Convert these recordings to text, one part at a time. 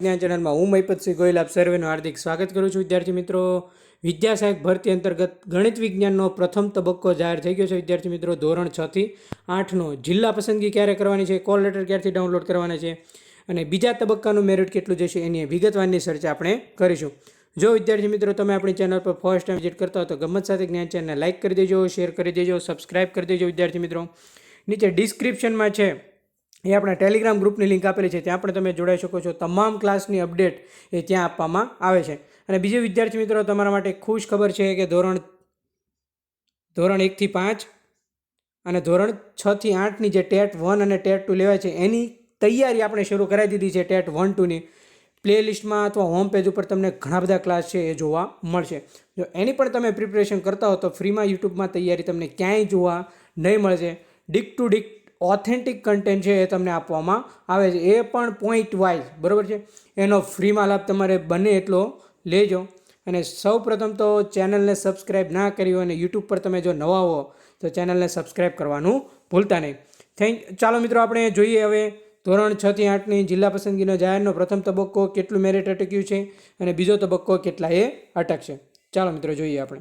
વિજ્ઞાન ચેનલમાં હું મહિપતસિંહ ગોયલ આપ સર્વેનું હાર્દિક સ્વાગત કરું છું. વિદ્યાર્થી મિત્રો વિદ્યા સહાયક ભરતી અંતર્ગત ગણિત વિજ્ઞાનનો પ્રથમ તબક્કો જાહેર થઈ ગયો છે. વિદ્યાર્થી મિત્રો, ધોરણ છથી આઠનો જિલ્લા પસંદગી ક્યારે કરવાની છે? કોલ લેટર ક્યારથી ડાઉનલોડ કરવાના છે? અને બીજા તબક્કાનું મેરિટ કેટલું જશે એની વિગતવારની ચર્ચા આપણે કરીશું. જો વિદ્યાર્થી મિત્રો, તમે આપણી ચેનલ પર ફર્સ્ટ ટાઈમ વિઝિટ કરતા હો તો ગમત સાથે જ્ઞાન ચેનલને લાઇક કરી દેજો, શેર કરી દેજો, સબસ્ક્રાઇબ કરી દેજો વિદ્યાર્થી મિત્રો. નીચે ડિસ્ક્રિપ્શનમાં છે એ આપણા ટેલિગ્રામ ગ્રુપની લિંક આપેલી છે, ત્યાં પણ તમે જોડાઈ શકો છો. તમામ ક્લાસની અપડેટ એ ત્યાં આપવામાં આવે છે. અને બીજું વિદ્યાર્થી મિત્રો, તમારા માટે ખુશ ખબર છે કે ધોરણ ધોરણ એકથી પાંચ અને ધોરણ છથી આઠની જે ટેટ વન અને ટેટ ટુ લેવાય છે, એની તૈયારી આપણે શરૂ કરાવી દીધી છે ટેટ વન ટુની પ્લેલિસ્ટમાં અથવા હોમ પેજ ઉપર તમને ઘણા બધા ક્લાસ છે એ જોવા મળશે. જો એની પણ તમે પ્રિપરેશન કરતા હો તો ફ્રીમાં યુટ્યુબમાં તૈયારી તમને ક્યાંય જોવા નહીં મળશે. ડીક ટુ ડીક ઓથેન્ટિક કન્ટેન્ટ છે એ તમને આપવામાં આવે છે. એ પણ પોઈન્ટ વાઇઝ બરાબર છે? એનો ફ્રીમાં લાભ તમારે બને એટલો લેજો. અને સૌ પ્રથમ તો ચેનલને સબસ્ક્રાઈબ ના કરી હોય અને યુટ્યુબ પર તમે જો નવા હો, તો ચેનલને સબસ્ક્રાઈબ કરવાનું ભૂલતા નહીં. થેન્ક ચાલો મિત્રો, આપણે જોઈએ હવે ધોરણ છ થી આઠની જિલ્લા પસંદગીનો જાહેરનો પ્રથમ તબક્કો કેટલું મેરિટ અટક્યું છે અને બીજો તબક્કો કેટલા એ અટકશે. ચાલો મિત્રો, જોઈએ આપણે.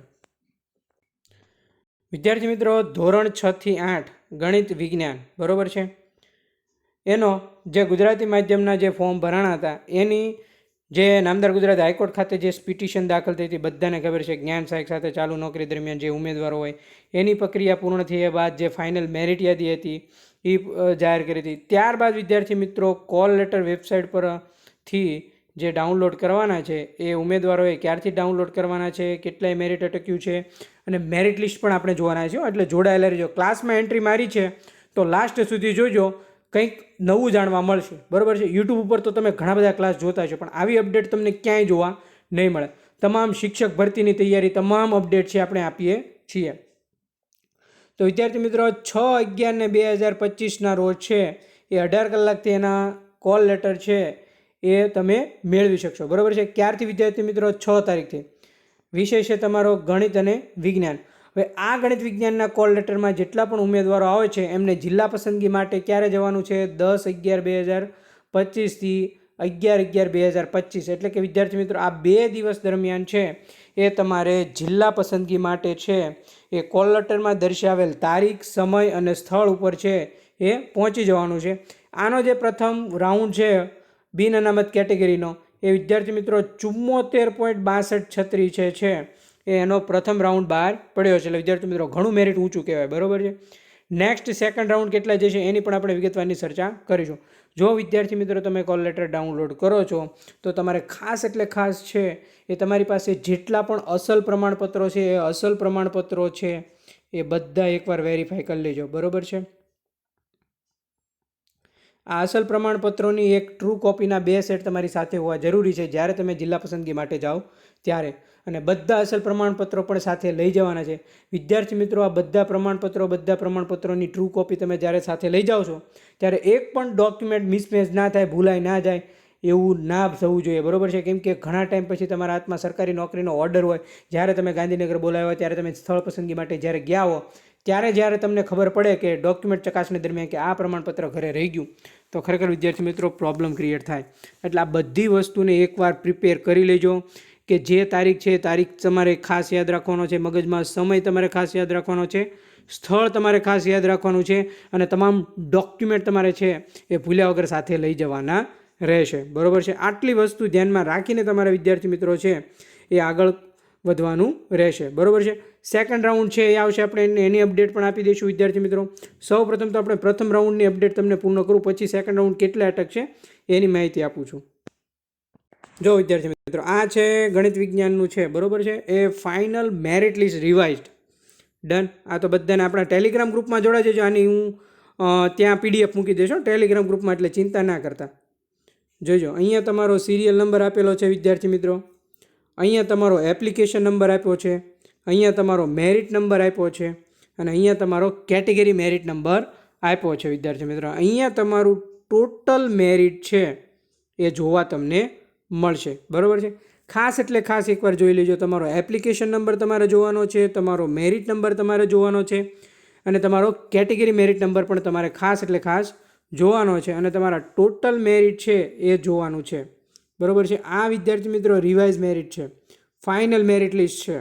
વિદ્યાર્થી મિત્રો, ધોરણ છ થી આઠ ગણિત વિજ્ઞાન, બરાબર છે? એનો જે ગુજરાતી માધ્યમના જે ફોર્મ ભરાણા હતા, એની જે નામદાર ગુજરાત હાઈકોર્ટ ખાતે જે પિટિશન દાખલ થઈ હતી, બધાને ખબર છે, જ્ઞાન સહાયક સાથે ચાલુ નોકરી દરમિયાન જે ઉમેદવારો હોય, એની પ્રક્રિયા પૂર્ણ થયા બાદ જે ફાઇનલ મેરિટ યાદી હતી એ જાહેર કરી હતી. ત્યારબાદ વિદ્યાર્થી મિત્રો કોલ લેટર વેબસાઇટ પરથી જે ડાઉનલોડ કરવાના છે, એ ઉમેદવારોએ ક્યારથી ડાઉનલોડ કરવાના છે, કેટલાય મેરિટ અટક્યું છે અને મેરિટ લિસ્ટ પણ આપણે જોવાના છે એટલે જોડાયેલા રહેજો. ક્લાસમાં એન્ટ્રી મારી છે, તો લાસ્ટ સુધી જોજો. કંઈક નવું જાણવા મળશે. બરાબર છે? યુટ્યુબ ઉપર તો તમે ઘણા બધા ક્લાસ જોતા છો પણ આવી અપડેટ તમને ક્યાંય જોવા નહીં મળે. તમામ શિક્ષક ભરતીની તૈયારી, તમામ અપડેટ છે આપણે આપીએ છીએ. તો વિદ્યાર્થી મિત્રો, છ અગિયાર ને બે હજાર પચીસના રોજ છે. એ અઢાર કલાકથી એના કોલ લેટર છે. એ તમે મેળવી શકશો. બરાબર છે? ક્યારથી વિદ્યાર્થી મિત્રો? છ તારીખથી. વિષય છે તમારો ગણિત અને વિજ્ઞાન. હવે આ ગણિત વિજ્ઞાનના કોલ લેટરમાં જેટલા પણ ઉમેદવારો આવે છે, એમને જિલ્લા પસંદગી માટે ક્યારે જવાનું છે? દસ અગિયાર બે હજાર પચીસથી અગિયાર અગિયાર બે હજાર પચીસ. એટલે કે વિદ્યાર્થી મિત્રો, આ બે દિવસ દરમિયાન છે એ તમારે જિલ્લા પસંદગી માટે છે એ કોલ લેટરમાં દર્શાવેલ તારીખ, સમય અને સ્થળ ઉપર છે એ પહોંચી જવાનું છે. આનો જે પ્રથમ રાઉન્ડ છે બિન અનામત કેટેગરીનો. એ વિદ્યાર્થી મિત્રો ચુમ્મોતેર પોઈન્ટ બાસઠ છત્રી છે છે. એનો પ્રથમ રાઉન્ડ બહાર પડ્યો છે. એટલે વિદ્યાર્થી મિત્રો ઘણું મેરિટ ઊંચું કહેવાય. બરાબર છે? નેક્સ્ટ સેકન્ડ રાઉન્ડ કેટલા જશે એની પણ આપણે વિગતવારની ચર્ચા કરીશું. જો વિદ્યાર્થી મિત્રો તમે કોલ લેટર ડાઉનલોડ કરો છો, તો તમારે ખાસ એટલે ખાસ છે, એ તમારી પાસે જેટલા પણ અસલ પ્રમાણપત્રો છે, એ અસલ પ્રમાણપત્રો છે, એ બધા એકવાર વેરીફાઈ કરી લેજો. બરોબર છે? આ અસલ પ્રમાણપત્રોની એક ટ્રુ કોપીના બે સેટ તમારી સાથે હોવા જરૂરી છે. જ્યારે તમે જિલ્લા પસંદગી માટે જાઓ, ત્યારે. અને બધા અસલ પ્રમાણપત્રો પણ સાથે લઈ જવાના છે. વિદ્યાર્થી મિત્રો, આ બધા પ્રમાણપત્રો, બધા પ્રમાણપત્રોની ટ્રુ કોપી તમે જ્યારે સાથે લઈ જાઓ છો, ત્યારે એક પણ ડોક્યુમેન્ટ મિસમેચ ના થાય, ભૂલાઈ ના જાય, એવું ના થવું જોઈએ. બરોબર છે? કેમ કે ઘણા ટાઈમ પછી તમારા હાથમાં સરકારી નોકરીનો ઓર્ડર હોય, જ્યારે તમે ગાંધીનગર બોલાવ્યા ત્યારે તમે સ્થળ પસંદગી માટે જ્યારે ગયા હો, ત્યારે જ્યારે તમને ખબર પડે કે ડોક્યુમેન્ટ ચકાસણી દરમિયાન કે આ પ્રમાણપત્ર ઘરે રહી ગયું. તો ખરેખર વિદ્યાર્થી મિત્રો પ્રોબ્લેમ ક્રિએટ થાય. એટલે આ બધી વસ્તુને એકવાર પ્રિપેર કરી લેજો કે જે તારીખ છે એ તારીખ તમારે ખાસ યાદ રાખવાનો છે. મગજમાં સમય તમારે ખાસ યાદ રાખવાનો છે. સ્થળ તમારે ખાસ યાદ રાખવાનું છે. અને તમામ ડોક્યુમેન્ટ તમારે છે એ ભૂલ્યા વગર સાથે લઈ જવાના રહેશે. બરાબર છે? આટલી વસ્તુ ધ્યાનમાં રાખીને તમારા વિદ્યાર્થી મિત્રો છે એ આગળ વધવાનું રહેશે. બરોબર છે? સેકન્ડ રાઉન્ડ છે, એ આવશે. આપણે એની અપડેટ પણ આપી દઈશું, વિદ્યાર્થી મિત્રો. સૌ પ્રથમ તો આપણે પ્રથમ રાઉન્ડની અપડેટ તમને પૂર્ણ કરું, પછી સેકન્ડ રાઉન્ડ કેટલા અટક છે એની માહિતી આપું છું. જો, વિદ્યાર્થી મિત્રો, આ છે ગણિત વિજ્ઞાનનું છે, બરોબર છે? એ final merit list revised done આ તો બધાને આપણા ટેલિગ્રામ ગ્રુપમાં જોડાઈ જજો આની હું ત્યાં પીડીએફ મૂકી દઈશું ટેલિગ્રામ ગ્રુપમાં એટલે ચિંતા ના કરતા. જોજો, અહીંયા તમારો સિરિયલ નંબર આપેલો છે, વિદ્યાર્થી મિત્રો. અહીંયા તમારો એપ્લિકેશન નંબર આપ્યો છે, અહીંયા તમારો મેરિટ નંબર આપ્યો છે, અને અહીંયા તમારો કેટેગરી મેરિટ નંબર આપ્યો છે, વિદ્યાર્થી મિત્રો. અહીંયા તમારું ટોટલ મેરિટ છે એ જોવા તમને મળશે. બરાબર છે? ખાસ એટલે ખાસ એકવાર જોઈ લેજો, તમારો એપ્લિકેશન નંબર તમારે જોવાનો છે, તમારો મેરિટ નંબર તમારે જોવાનો છે, અને તમારો કેટેગરી મેરિટ નંબર પણ તમારે ખાસ એટલે ખાસ જોવાનો છે, અને તમારા ટોટલ મેરિટ છે એ જોવાનું છે. બરોબર છે? આ વિદ્યાર્થી મિત્રો રિવાઇઝ મેરિટ છે. ફાઇનલ મેરિટ લિસ્ટ છે.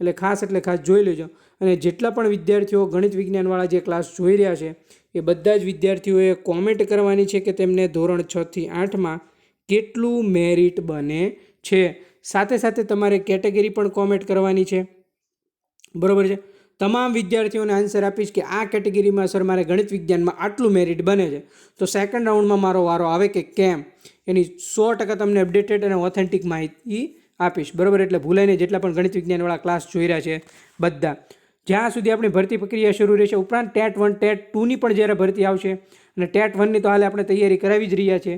એટલે ખાસ એટલે ખાસ જોઈ લેજો. અને જેટલા પણ વિદ્યાર્થીઓ ગણિત વિજ્ઞાનવાળા જે ક્લાસ જોઈ રહ્યા છે, એ બધા જ વિદ્યાર્થીઓએ કોમેન્ટ કરવાની છે કે તેમને ધોરણ છથી આઠમાં કેટલું મેરિટ બને છે? સાથે સાથે તમારે કેટેગરી પણ કોમેન્ટ કરવાની છે. બરોબર છે? તમામ વિદ્યાર્થીઓને આન્સર આપીશ કે આ કેટેગરીમાં સર મારે ગણિત વિજ્ઞાનમાં આટલું મેરિટ બને છે. તો સેકન્ડ રાઉન્ડમાં મારો વારો આવે કે કેમ? એની સો ટકા તમને અપડેટેડ અને ઓથેન્ટિક માહિતી આપીશ. બરોબર? એટલે ભૂલાઈને જેટલા પણ ગણિત વિજ્ઞાનવાળા ક્લાસ જોઈ રહ્યા છે બધા. જ્યાં સુધી આપણી ભરતી પ્રક્રિયા શરૂ રહેશે, ઉપરાંત ટેટ વન, ટેટ ટુની પણ જ્યારે ભરતી આવશે, અને ટેટ વનની તો હાલ આપણે તૈયારી કરાવી જ રહ્યા છે.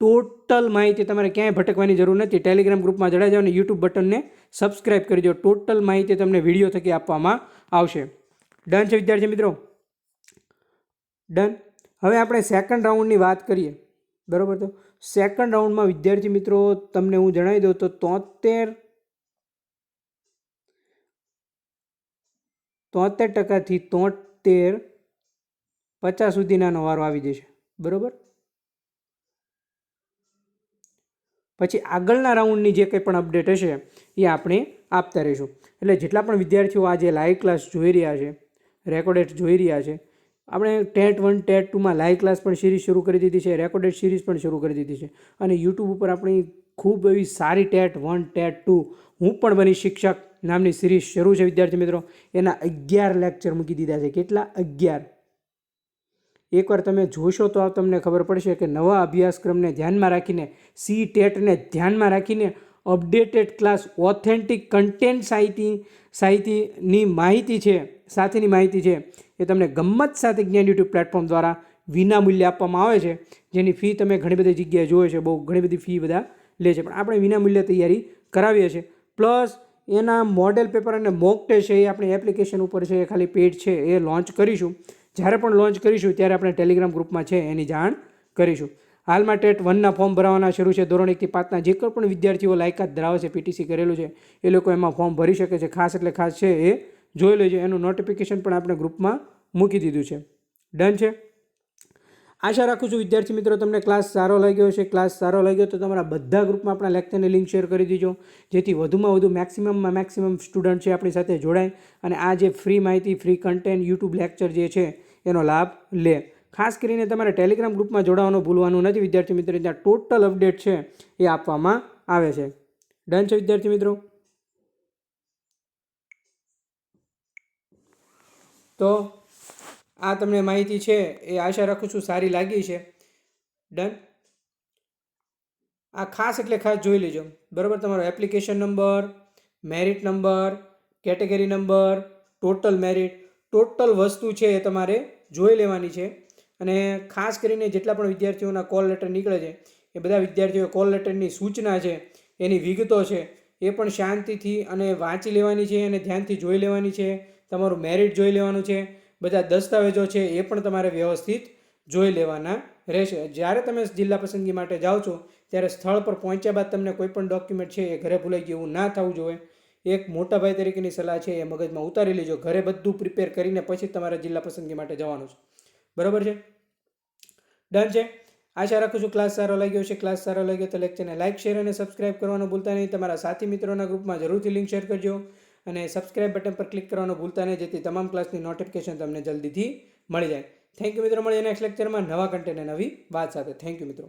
ટોટલ માહિતી તમારે ક્યાંય ભટકવાની જરૂર નથી. ટેલિગ્રામ ગ્રુપમાં જોડાઈ જાઓ અને યુટ્યુબ બટનને સબસ્ક્રાઇબ કરી દો. ટોટલ માહિતી તમને વીડિયો થકી આપવામાં આવશે. ડન છે વિદ્યાર્થી મિત્રો? ડન હવે આપણે સેકન્ડ રાઉન્ડની વાત કરીએ. બરાબર તો? સેકન્ડ રાઉન્ડમાં વિદ્યાર્થી મિત્રો, તમને હું જણાવી દઉં તો તોતેર તોતેર ટકાથી તોતેર પચાસ સુધીનાનો વારો આવી જશે. બરાબર? પછી આગળના રાઉન્ડની જે કંઈ પણ અપડેટ હશે, એ આપણે આપતા રહીશું. એટલે જેટલા પણ વિદ્યાર્થીઓ આજે લાઈવ ક્લાસ જોઈ રહ્યા છે રેકોર્ડેડ જોઈ રહ્યા છે, આપણે ટેટ વન, ટેટ ટુમાં લાઈવ ક્લાસ પણ સિરીઝ શરૂ કરી દીધી છે રેકોર્ડેડ સિરીઝ પણ શરૂ કરી દીધી છે અને યુટ્યુબ ઉપર આપણી ખૂબ એવી સારી ટેટ વન, ટેટ ટુ, હું પણ બની શિક્ષક નામની સિરીઝ શરૂ છે, વિદ્યાર્થી મિત્રો. એના અગિયાર લેક્ચર મૂકી દીધા છે. કેટલા? અગિયાર. એકવાર તમે જોશો તો તમને ખબર પડશે કે નવા અભ્યાસક્રમને ધ્યાનમાં રાખીને, સી ટેટને ધ્યાનમાં રાખીને અપડેટેડ ક્લાસ ઓથેન્ટિક કન્ટેન્ટ સાહિતી સાહિતીની માહિતી છે, સાથેની માહિતી છે, એ તમને ગમ્મત સાથે જ્ઞાન યુટ્યુબ પ્લેટફોર્મ દ્વારા વિના મૂલ્યે આપવામાં આવે છે. જેની ફી તમે ઘણી બધી જગ્યાએ જોયો છે, બહુ ઘણી બધી ફી બધા લે છે. પણ આપણે વિના મૂલ્યે તૈયારી કરાવીએ છીએ. પ્લસ એના મોડેલ પેપર અને મોક ટેસ્ટ છે, એ આપણી એપ્લિકેશન ઉપર છે, એ ખાલી પેડ છે, એ લોન્ચ કરીશું. જ્યારે પણ લોન્ચ કરીશું, ત્યારે આપણે ટેલિગ્રામ ગ્રુપમાં છે, એની જાણ કરીશું. હાલમાં ટેટ વનના ફોર્મ ભરવાના શરૂ છે. ધોરણ એકથી પાંચના જે કોઈ પણ વિદ્યાર્થીઓ લાયકાત ધરાવે છે, પીટીસી કરેલું છે, એ લોકો એમાં ફોર્મ ભરી શકે છે. ખાસ એટલે ખાસ છે એ જોઈ લેજો. એનું નોટિફિકેશન પણ આપણે ગ્રુપમાં મૂકી દીધું છે. ડન છે? આશા રાખું છું વિદ્યાર્થી મિત્રો તમને ક્લાસ સારો લાગ્યો છે ક્લાસ સારો લાગ્યો તો તમારા બધા ગ્રુપમાં આપણા લેક્ચરની લિંક શેર કરી દીજો. જેથી વધુમાં વધુ મેક્સિમમમાં મેક્સિમમ સ્ટુડન્ટ છે આપણી સાથે જોડાય અને આ જે ફ્રી માહિતી ફ્રી કન્ટેન્ટ યુટ્યુબ લેક્ચર જે છે, એનો લાભ લે. ખાસ કરીને તમારે ટેલિગ્રામ ગ્રુપમાં જોડાવાનું ભૂલવાનું નથી. વિદ્યાર્થી મિત્રો, ત્યાં ટોટલ અપડેટ છે એ આપવામાં આવે છે. ડન છે વિદ્યાર્થી મિત્રો? તો આ તમને માહિતી છે, એ આશા રાખું છું સારી લાગી છે. ડન આ ખાસ એટલે ખાસ જોઈ લેજો. બરાબર? તમારો application number merit number category number total merit total વસ્તુ છે એ તમારે જોઈ લેવાની છે. અને ખાસ કરીને જેટલા પણ વિદ્યાર્થીઓના કોલ લેટર નીકળે છે, એ બધા વિદ્યાર્થીઓ કોલ લેટરની સૂચના છે, એની વિગતો છે, એ પણ શાંતિથી અને વાંચી લેવાની છે અને ધ્યાનથી જોઈ લેવાની છે, તમારું મેરિટ જોઈ લેવાનું છે, બધા દસ્તાવેજો છે એ પણ તમારે વ્યવસ્થિત જોઈ લેવાના રહેશે. જ્યારે તમે જિલ્લા પસંદગી માટે જાઓ છો, ત્યારે સ્થળ પર પહોંચ્યા બાદ તમને કોઈ પણ ડોક્યુમેન્ટ છે એ ઘરે ભૂલાઈ ગયું ના થવું જોઈએ. એક મોટા ભાઈ તરીકેની સલાહ છે એ મગજમાં ઉતારી લેજો. ઘરે બધું પ્રિપેર કરીને પછી તમારે જિલ્લા પસંદગી માટે જવાનું છે. બરાબર છે? ડન છે. આશા રાખું છું ક્લાસ સારો લાગ્યો છે ક્લાસ સારો લાગ્યો તો લેક્ચરને લાઇક શેર અને સબસ્ક્રાઇબ કરવાનું ભૂલતા નહીં. તમારા સાથી મિત્રોના ગ્રુપમાં જરૂરથી લિંક શેર કરજો અને સબસ્ક્રાઇબ બટન પર ક્લિક કરવાનું ભૂલતા નહીં, જેથી તમામ ક્લાસની નોટિફિકેશન તમને જલ્દીથી મળી જાય. થેન્ક યુ મિત્રો, મળીએ નેક્સ્ટ લેક્ચરમાં નવા કન્ટેન્ટ નવી વાત સાથે. થેન્ક યુ મિત્રો.